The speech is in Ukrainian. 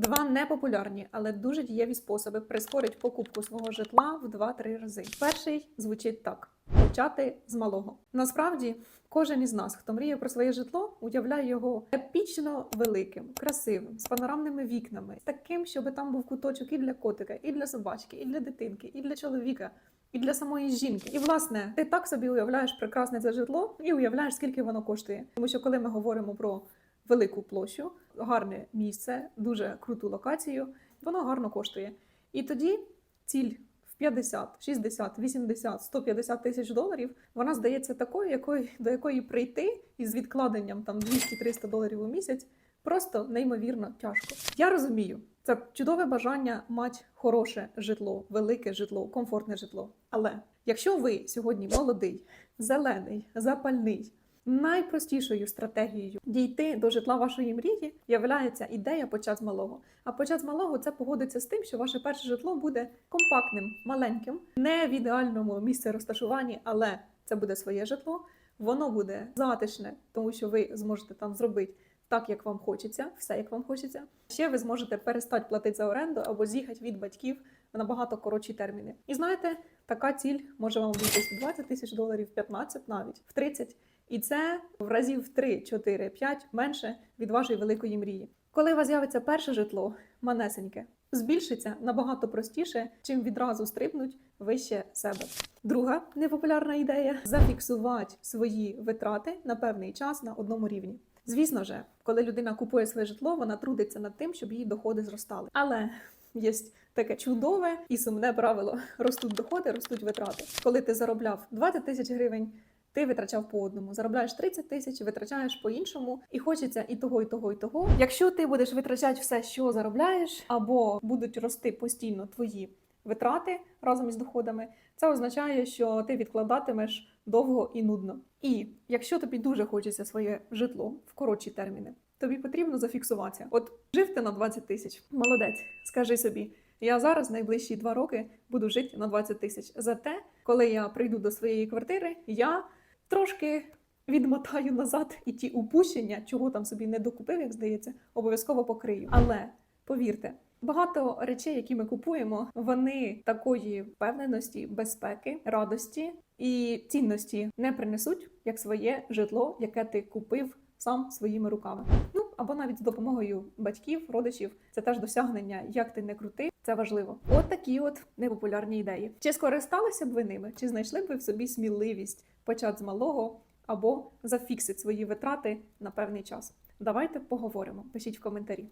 Два непопулярні, але дуже дієві способи прискорить покупку свого житла в 2-3 рази. Перший звучить так: почати з малого. Насправді, кожен із нас, хто мріє про своє житло, уявляє його епічно великим, красивим, з панорамними вікнами, таким, щоб там був куточок і для котика, і для собачки, і для дитинки, і для чоловіка. І для самої жінки, і власне, ти так собі уявляєш прекрасне це житло і уявляєш, скільки воно коштує. Тому що коли ми говоримо про велику площу, гарне місце, дуже круту локацію, воно гарно коштує. І тоді ціль в 50, 60, 80, 150 тисяч доларів вона здається такою, якою, до якої прийти із відкладенням там 200-300 доларів у місяць просто неймовірно тяжко. Я розумію, це чудове бажання мати хороше житло, велике житло, комфортне житло. Але якщо ви сьогодні молодий, зелений, запальний, найпростішою стратегією дійти до житла вашої мрії являється ідея почати з малого. А почати з малого це погодиться з тим, що ваше перше житло буде компактним, маленьким, не в ідеальному місці розташуванні, але це буде своє житло. Воно буде затишне, тому що ви зможете там зробити так, як вам хочеться, все як вам хочеться. Ще ви зможете перестати платити за оренду або з'їхати від батьків в набагато коротші терміни. І знаєте, така ціль може вам в 20 тисяч доларів, 15 навіть в 30. І це в разів в 3, 4, 5 менше від вашої великої мрії. Коли у вас з'явиться перше житло, манесеньке, збільшиться набагато простіше, чим відразу стрибнуть вище себе. Друга непопулярна ідея зафіксувати свої витрати на певний час на одному рівні. Звісно ж, коли людина купує своє житло, вона трудиться над тим, щоб її доходи зростали. Але є таке чудове і сумне правило: ростуть доходи, ростуть витрати. Коли ти заробляв 20 тисяч гривень. Ти витрачав по одному, заробляєш 30 тисяч, витрачаєш по іншому, і хочеться і того, і того, і того. Якщо ти будеш витрачати все, що заробляєш, або будуть рости постійно твої витрати разом із доходами, це означає, що ти відкладатимеш довго і нудно. І якщо тобі дуже хочеться своє житло в коротші терміни, тобі потрібно зафіксуватися. От жив ти на 20 тисяч, молодець, скажи собі. Я зараз найближчі два роки буду жити на 20 тисяч. Зате, коли я прийду до своєї квартири, я трошки відмотаю назад і ті упущення, чого там собі не докупив, як здається, обов'язково покрию. Але повірте, багато речей, які ми купуємо, вони такої впевненості, безпеки, радості і цінності не принесуть як своє житло, яке ти купив сам своїми руками. Або навіть з допомогою батьків, родичів. Це теж досягнення, як ти не крути. Це важливо. От такі от непопулярні ідеї. Чи скористалися б ви ними? Чи знайшли б ви в собі сміливість почати з малого або зафіксити свої витрати на певний час? Давайте поговоримо. Пишіть в коментарі.